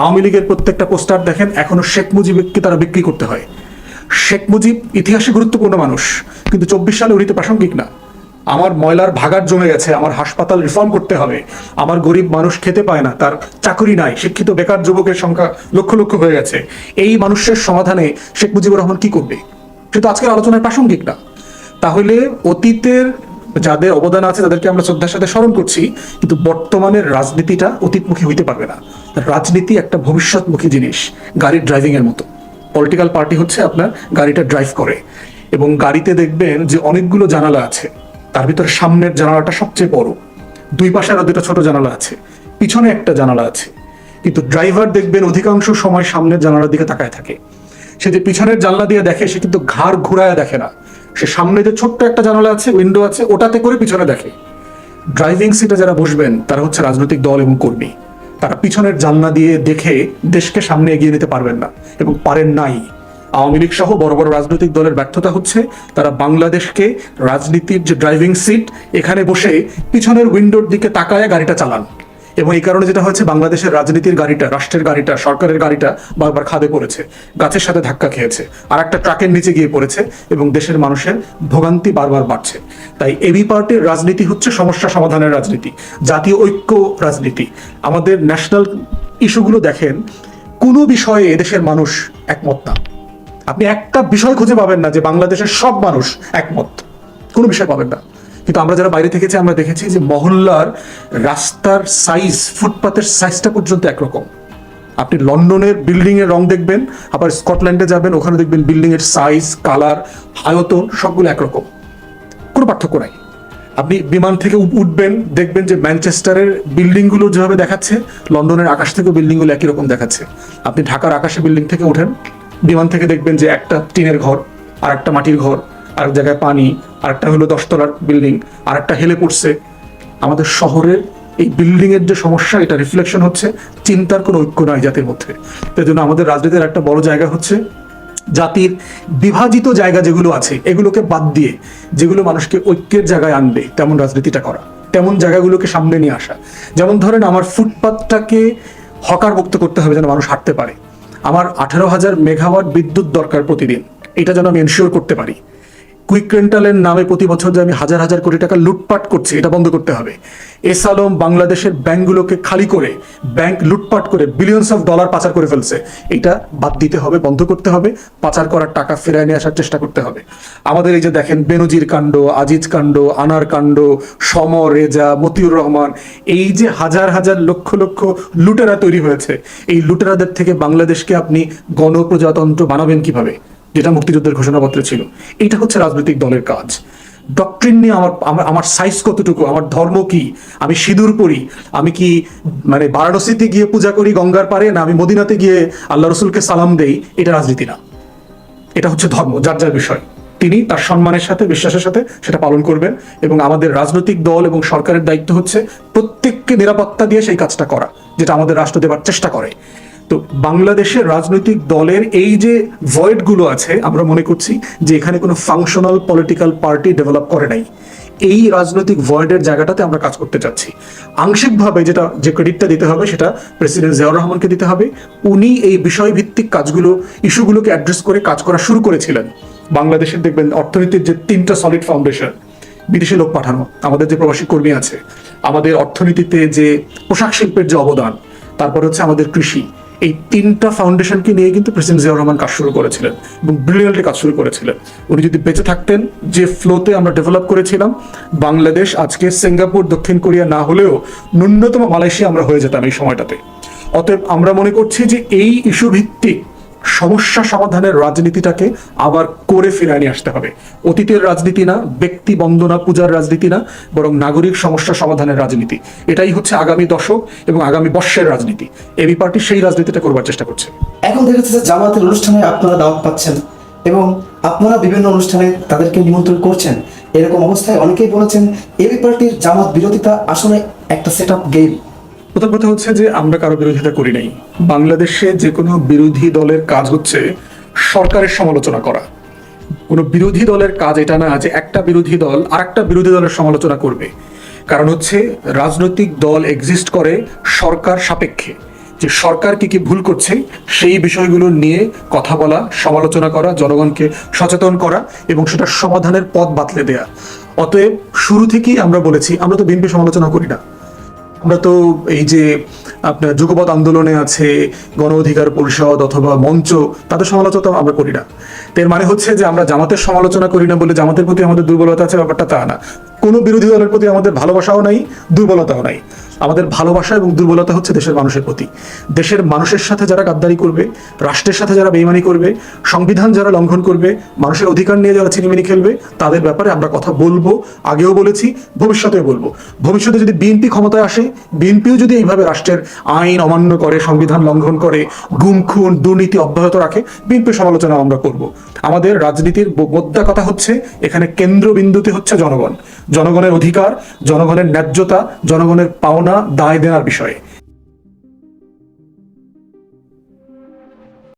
আওয়ামী লীগের প্রত্যেকটা পোস্টার দেখেন, এখনও শেখ মুজিবকে তারা বিক্রি করতে হয়। শেখ মুজিব ইতিহাসে গুরুত্বপূর্ণ মানুষ, কিন্তু চব্বিশ সালে উনিতে প্রাসঙ্গিক না। আমার ময়লার ভাগার জমে গেছে, আমার হাসপাতাল রিফর্ম করতে হবে, আমার গরিব মানুষ খেতে পায় না, তার চাকরি নাই, শিক্ষিত বেকার যুবকের সংখ্যা লক্ষ লক্ষ হয়ে গেছে। এই মানুষের সমাধানে শেখ মুজিবুর রহমান কি করবে? সেটা আজকের আলোচনায় প্রাসঙ্গিক না। তাহলে অতীতের যাদের অবদান আছে, তাদেরকে আমরা শ্রদ্ধার সাথে স্মরণ করছি, কিন্তু বর্তমানের রাজনীতিটা অতীতমুখী হইতে পারবে না। রাজনীতি একটা ভবিষ্যৎমুখী জিনিস, গাড়ির ড্রাইভিং এর মতো। পলিটিক্যাল পার্টি হচ্ছে আপনার গাড়িটা ড্রাইভ করে। এবং গাড়িতে দেখবেন যে অনেকগুলো জানালা আছে। তার ভিতরে সামনের জানালাটা সবচেয়ে বড়। দুই পাশে আরও দুটো ছোট জানালা আছে। পিছনে একটা জানালা আছে। কিন্তু ড্রাইভার দেখবেন অধিকাংশ সময় সামনের জানালার দিকে তাকায় থাকে। সে যে পিছনের জানলা দিয়ে দেখে, সে কিন্তু ঘাড় ঘুরায় দেখে না। সে সামনে যে ছোট্ট একটা জানালা আছে উইন্ডো আছে, ওটাতে করে পিছনে দেখে। ড্রাইভিং সিটে যারা বসবেন, তারা হচ্ছে রাজনৈতিক দল এবং কর্মী। তারা পিছনের জানলা দিয়ে দেখে দেশকে সামনে এগিয়ে নিতে পারবেন না এবং পারেন নাই। আওয়ামী লীগ সহ বড় বড় রাজনৈতিক দলের ব্যর্থতা হচ্ছে তারা বাংলাদেশকে রাজনীতির যে ড্রাইভিং সিট এখানে বসে পিছনের উইন্ডোর দিকে তাকায় গাড়িটা চালান। এবং এই কারণে যেটা হচ্ছে বাংলাদেশের রাজনীতির গাড়িটা, রাষ্ট্রের গাড়িটা, সরকারের গাড়িটা বারবার খাদে পড়েছে, গাছের সাথে ধাক্কা খেয়েছে আর একটা ট্রাকের নিচে গিয়ে পড়েছে এবং দেশের মানুষের ভোগান্তি বারবার বাড়ছে। তাই এবি পার্টির রাজনীতি হচ্ছে সমস্যা সমাধানের রাজনীতি, জাতীয় ঐক্য রাজনীতি। আমাদের ন্যাশনাল ইস্যুগুলো দেখেন, কোনো বিষয়ে এদেশের মানুষ একমত না। আপনি একটা বিষয় খুঁজে পাবেন না যে বাংলাদেশের সব মানুষ একমত। কোনো বিষয় পাবেন না। কিন্তু আমরা যারা বাইরে থেকেছি, আমরা দেখেছি যে মহল্লার রাস্তার সাইজ ফুটপাতের সাইজটা পর্যন্ত একরকম। আপনি লন্ডনের বিল্ডিং এর রং দেখবেন, আবার স্কটল্যান্ডে যাবেন, ওখানে দেখবেন বিল্ডিং এর সাইজ কালার আয়তন, সবগুলো একরকম। কোনো পার্থক্য নাই। আপনি বিমান থেকে উঠবেন, দেখবেন যে ম্যানচেস্টারের বিল্ডিংগুলো যেভাবে দেখাচ্ছে, লন্ডনের আকাশ থেকেও বিল্ডিংগুলো একই রকম দেখাচ্ছে। আপনি ঢাকার আকাশে বিল্ডিং থেকে ওঠেন, বিমান থেকে দেখবেন যে একটা টিনের ঘর আর একটা মাটির ঘর আর জায়গায় পানি আর একটা হলো দশতলার বিল্ডিং আর একটা হেলে পড়ছে। আমাদের শহরের এই বিল্ডিং এর যে সমস্যা, এটা রিফ্লেকশন হচ্ছে চিন্তার কোনো ঐক্য নয় জাতির মধ্যে। তাই জন্য আমাদের রাজনীতির একটা বড় জায়গা হচ্ছে জাতির বিভাজিত জায়গা যেগুলো আছে, এগুলোকে বাদ দিয়ে যেগুলো মানুষকে ঐক্যের জায়গায় আনবে, তেমন রাজনীতিটা করা, তেমন জায়গাগুলোকে সামনে নিয়ে আসা। যেমন ধরেন আমার ফুটপাথটাকে হকার মুক্ত করতে হবে যেন মানুষ হাঁটতে পারে। আমার আঠারো হাজার মেগাওয়াট বিদ্যুৎ দরকার প্রতিদিন, এটা যেন আমি এনশিওর করতে পারি। কুইক রেন্টালের নামে প্রতি বছর যে আমি হাজার হাজার কোটি টাকা লুটপাট করছি, এটা বন্ধ করতে হবে। এস আলম বাংলাদেশের ব্যাংকগুলোকে খালি করে, ব্যাংক লুটপাট করে বিলিয়নস অফ ডলার পাচার করে ফেলছে। এটা বাদ দিতে হবে, বন্ধ করতে হবে, পাচার করার টাকা ফেরায় নিয়ে আসার চেষ্টা করতে হবে। আমাদের এই যে দেখেন, বেনজির কাণ্ড, আজিজ কাণ্ড, আনার কাণ্ড, সম, রেজা, মতিউর রহমান, এই যে হাজার হাজার লক্ষ লক্ষ লুটেরা তৈরি হয়েছে, এই লুটেরাদের থেকে বাংলাদেশকে আপনি গণপ্রজাতন্ত্র বানাবেন কীভাবে? যেটা মুক্তিযুদ্ধের ঘোষণাপত্রে ছিল। এটা হচ্ছে রাজনৈতিক দলের কাজ। ডক্ট্রিন নিয়ে আমার আমার সাইজ কতটুকু? আমার ধর্ম কি? আমি সিঁদুর পড়ি আমি কি মানে বারাণসীতে গিয়ে পূজা করি গঙ্গার পারে, না আমি মদিনাতে গিয়ে আল্লাহ রসুলকে সালাম দেই? এটা রাজনীতি না। এটা হচ্ছে ধর্ম, যার যার বিষয়। তিনি তার সম্মানের সাথে, বিশ্বাসের সাথে সেটা পালন করবেন এবং আমাদের রাজনৈতিক দল এবং সরকারের দায়িত্ব হচ্ছে প্রত্যেককে নিরাপত্তা দিয়ে সেই কাজটা করা, যেটা আমাদের রাষ্ট্র দেবার চেষ্টা করে। তো বাংলাদেশের রাজনৈতিক দলের এই যে ভয়েডগুলো আছে, আমরা মনে করছি যে এখানে কোনো ফাংশনাল পলিটিক্যাল পার্টি ডেভেলপ করে নাই। এই রাজনৈতিক ভয়েডের জায়গাটাতে আমরা কাজ করতে চাচ্ছি। আংশিকভাবে যেটা, যে ক্রেডিটটা দিতে হবে সেটা প্রেসিডেন্ট জিয়াউর রহমানকে দিতে হবে। উনি এই বিষয়ভিত্তিক কাজগুলো, ইস্যুগুলোকে অ্যাড্রেস করে কাজ করা শুরু করেছিলেন। বাংলাদেশের দেখবেন অর্থনীতির যে তিনটা সলিড ফাউন্ডেশন বিদেশে লোক পাঠানো, আমাদের যে প্রবাসী কর্মী আছে, আমাদের অর্থনীতিতে যে পোশাক শিল্পের যে অবদান, তারপর হচ্ছে আমাদের কৃষি এই তিনটা ফাউন্ডেশনকে নিয়ে কিন্তু প্রেসিডেন্ট জিয়াউর রহমান কাজ শুরু করেছিলেন এবং ব্রিলিয়ান্টলি কাজ শুরু করেছিলেন। উনি যদি বেঁচে থাকতেন, যে ফ্লোতে আমরা ডেভেলপ করেছিলাম, বাংলাদেশ আজকে সিঙ্গাপুর, দক্ষিণ কোরিয়া না হলেও ন্যূনতম মালয়েশিয়া আমরা হয়ে যেতাম এই সময়টাতে। অতএব আমরা মনে করছি যে এই ইস্যু ভিত্তিক সমস্যা সমাধানের রাজনীতিটাকে আবার করে ফিরায় নিয়ে আসতে হবে। অতীতের রাজনীতি না, ব্যক্তি বন্দনা, পূজার রাজনীতি না, বরং নাগরিক সমস্যা সমাধানের রাজনীতি। এটাই হচ্ছে আগামী দশক এবং আগামী বর্ষের রাজনীতি। এবি পার্টি সেই রাজনীতিটা করবার চেষ্টা করছে। এখন দেখা যাচ্ছে জামাতের অনুষ্ঠানে আপনারা দাওয়াত পাচ্ছেন এবং আপনারা বিভিন্ন অনুষ্ঠানে তাদেরকে নিমন্ত্রণ করছেন। এরকম অবস্থায় অনেকেই বলেছেন, এবি পার্টির জামাত বিরোধিতা আসলে একটা সেট আপ গেম প্রথম কথা হচ্ছে যে আমরা কারও বিরোধিতা করি নাই। বাংলাদেশে যে কোনো বিরোধী দলের কাজ হচ্ছে সরকারের সমালোচনা করা। কোনো বিরোধী দলের কাজ এটা না যে একটা বিরোধী দল আর একটা বিরোধী দলের সমালোচনা করবে। কারণ হচ্ছে রাজনৈতিক দল এক্সিস্ট করে সরকার সাপেক্ষে। যে সরকার কি কি ভুল করছে সেই বিষয়গুলো নিয়ে কথা বলা, সমালোচনা করা, জনগণকে সচেতন করা এবং সেটা সমাধানের পথ বাতলে দেয়া। অতএব শুরু থেকেই আমরা বলেছি, আমরা তো বিএনপি সমালোচনা করি না। আমরা তো এই যে আপনার যুগপৎ আন্দোলনে আছে, গণ অধিকার পরিষদ অথবা মঞ্চ, তাদের সমালোচনা আমরা করি না। এর মানে হচ্ছে যে আমরা জামাতের সমালোচনা করি না বলে জামাতের প্রতি আমাদের দুর্বলতা আছে, ব্যাপারটা তা না। কোনো বিরোধী দলের প্রতি আমাদের ভালোবাসাও নাই, দুর্বলতাও নাই। আমাদের ভালোবাসা এবং দুর্বলতা হচ্ছে দেশের মানুষের প্রতি। দেশের মানুষের সাথে যারা গাদ্দারি করবে, রাষ্ট্রের সাথে যারা বেইমানি করবে, সংবিধান যারা লঙ্ঘন করবে, মানুষের অধিকার নিয়ে যারা চিনিমিনি খেলবে, তাদের ব্যাপারে আমরা কথা বলব, আগেও বলেছি, ভবিষ্যতেও বলব। ভবিষ্যতে যদি বিএনপি ক্ষমতায় আসে, বিএনপিও যদি এইভাবে রাষ্ট্রের আইন অমান্য করে, সংবিধান লঙ্ঘন করে গুম খুন দুর্নীতি অব্যাহত রাখে, বিএনপির সমালোচনা আমরা করব। আমাদের রাজনীতির মোদ্দা কথা হচ্ছে, এখানে কেন্দ্রবিন্দুতে হচ্ছে জনগণ। জনগণের অধিকার, জনগণের ন্যায্যতা, জনগণের পাওনা দায় দেওয়ার বিষয়ে।